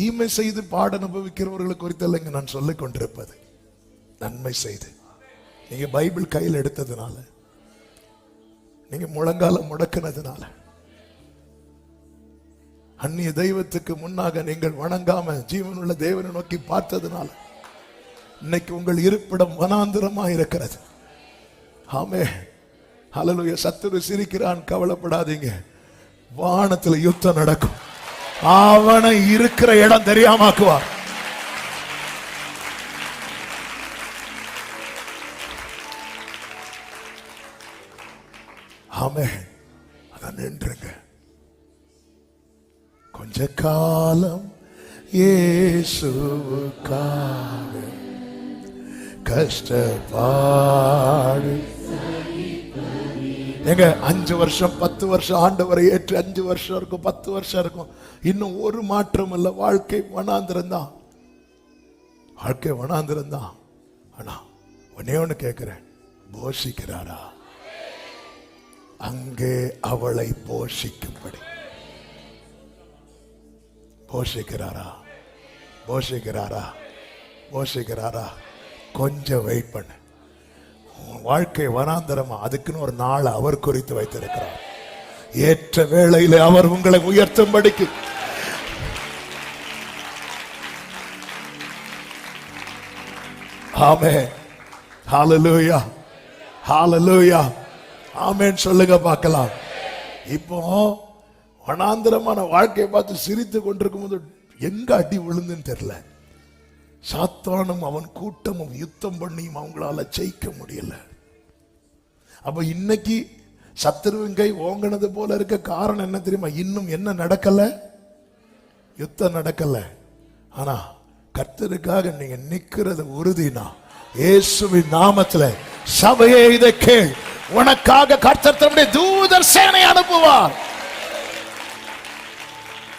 தீமை செய்து பாட அனுபவிக்கிறவர்களை குறித்து இல்லைங்க நான் சொல்லிக் கொண்டிருப்பது. நன்மை செய்து. நீங்க பைபிள் கையில் எடுத்ததுனால நீங்க முழங்கால முடக்கினதுனால அந்நிய தெய்வத்துக்கு முன்னாக நீங்கள் வணங்காம ஜீவனுள்ள தேவனை நோக்கி பார்த்ததுனால இன்னைக்கு உங்கள் இருப்பிடம் வனாந்திரமா இருக்கிறது. ஆமே. அலலுய சத்துரு சிரிக்கிறான் கவலைப்படாதீங்க. வானத்துல யுத்தம் நடக்கும். அவனை இருக்கிற இடம் தெரியாமாக்குவார். ஆமே. அதான் நின்றுங்க. கொஞ்ச காலம் ஏசுக்காக கஷ்டப்பாடு எங்க அஞ்சு வருஷம் பத்து வருஷம் ஆண்டவரை ஏற்று அஞ்சு வருஷம் இருக்கும் பத்து வருஷம் இருக்கும். இன்னும் ஒரு மாற்றம் இல்லை. வாழ்க்கை வனாந்திருந்தான் வாழ்க்கை வனாந்திருந்தான் ஆனா உன்னே ஒன்று கேட்கிறேன் போஷிக்கிறாரா? அங்கே அவளை போஷிக்கும்படி. போஷிக்கிறாரா? போஷிக்கிறாரா? போஷிக்கிறாரா? கொஞ்சம் வெயிட் பண்ணு. வாழ்க்கை வனாந்தரமா? அதுக்குன்னு ஒரு நாள் அவர் குறித்து வைத்திருக்கிறார். ஏற்ற வேளையில அவர் உங்களை உயர்த்தும்படிக்கு. ஆமே. ஹாலலூயா ஹாலலூயா ஆமேன்னு சொல்லுங்க பார்க்கலாம். இப்போ வனாந்தரமான வாழ்க்கையை பார்த்து சிரித்து கொண்டிருக்கும் போது எங்க அடி விழுந்துன்னு தெரியல. சாத்தானும் அவன் கூட்டமும் யுத்தம் பண்ணியும் அவங்களால ஜெயிக்க முடியல. அப்ப இன்னைக்கு சத்துருவின் கை ஓங்கினது போல இருக்க காரணம் என்ன தெரியுமா? இன்னும் என்ன நடக்கல? யுத்தம் நடக்கல. ஆனா கர்த்தருக்காக நீங்க நிக்கிறது உறுதினா இயேசுவின் நாமத்துல சபையே இதை கேள். உனக்காக கர்த்தர் தன்னுடைய தூதர் சேனை அனுப்புவார்.